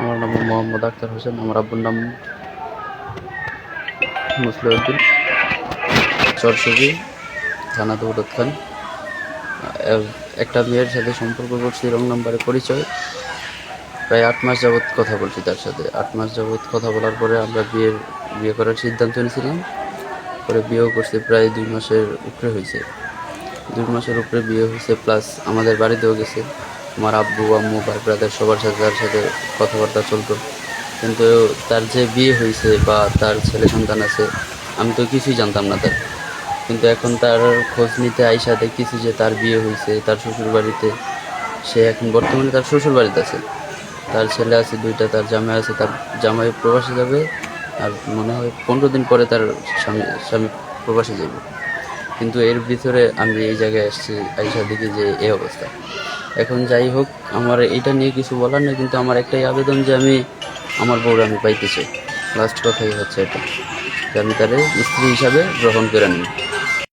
আমার নাম মোহাম্মদ আক্তার হোসেন, আমার আব্বুর নাম মুসলিউদ্দিন। চরসবি, থানা দৌলত খান। একটা মেয়ের সাথে সম্পর্ক করছি, রং নাম্বারে পরিচয়। প্রায় আট মাস যাবৎ কথা বলছি তার সাথে। আট মাস যাবৎ কথা বলার পরে আমরা বিয়ের, বিয়ে করার সিদ্ধান্ত নিয়েছিলাম। পরে বিয়েও করছি, প্রায় দুই মাসের উপরে হয়েছে। দুই মাসের উপরে বিয়ে হয়েছে প্লাস আমাদের বাড়িতেও গেছে। আমার আব্বু, আম্মু, ভাই ব্রাদার সবার সাথে তার সাথে কথাবার্তা চলতো। কিন্তু তার যে বিয়ে হয়েছে বা তার ছেলে সন্তান আছে, আমি তো কিছুই জানতাম না তার। কিন্তু এখন তার খোঁজ নিতে আইসা দেখতেছি যে তার বিয়ে হয়েছে তার শ্বশুর বাড়িতে সে এখন বর্তমানে তার শ্বশুর বাড়িতে আছে। তার ছেলে আছে, দুইটা, তার জামাই আছে, তার জামাই প্রবাসে যাবে আর মনে হয় পনেরো দিন পরে তার স্বামী স্বামী প্রবাসে যাবে। কিন্তু এর ভিতরে আমি এই জায়গায় আসছি, আইসা দেখি যে এই অবস্থা। এখন যাই হোক, আমার এটা নিয়ে কিছু বলার নেই, কিন্তু আমার একটাই আবেদন যে আমি আমার বউ আমি পাইতে চাই লাস্ট কথাই হচ্ছে এটা। যে আমি তাহলে স্ত্রী হিসাবে গ্রহণ করে নিই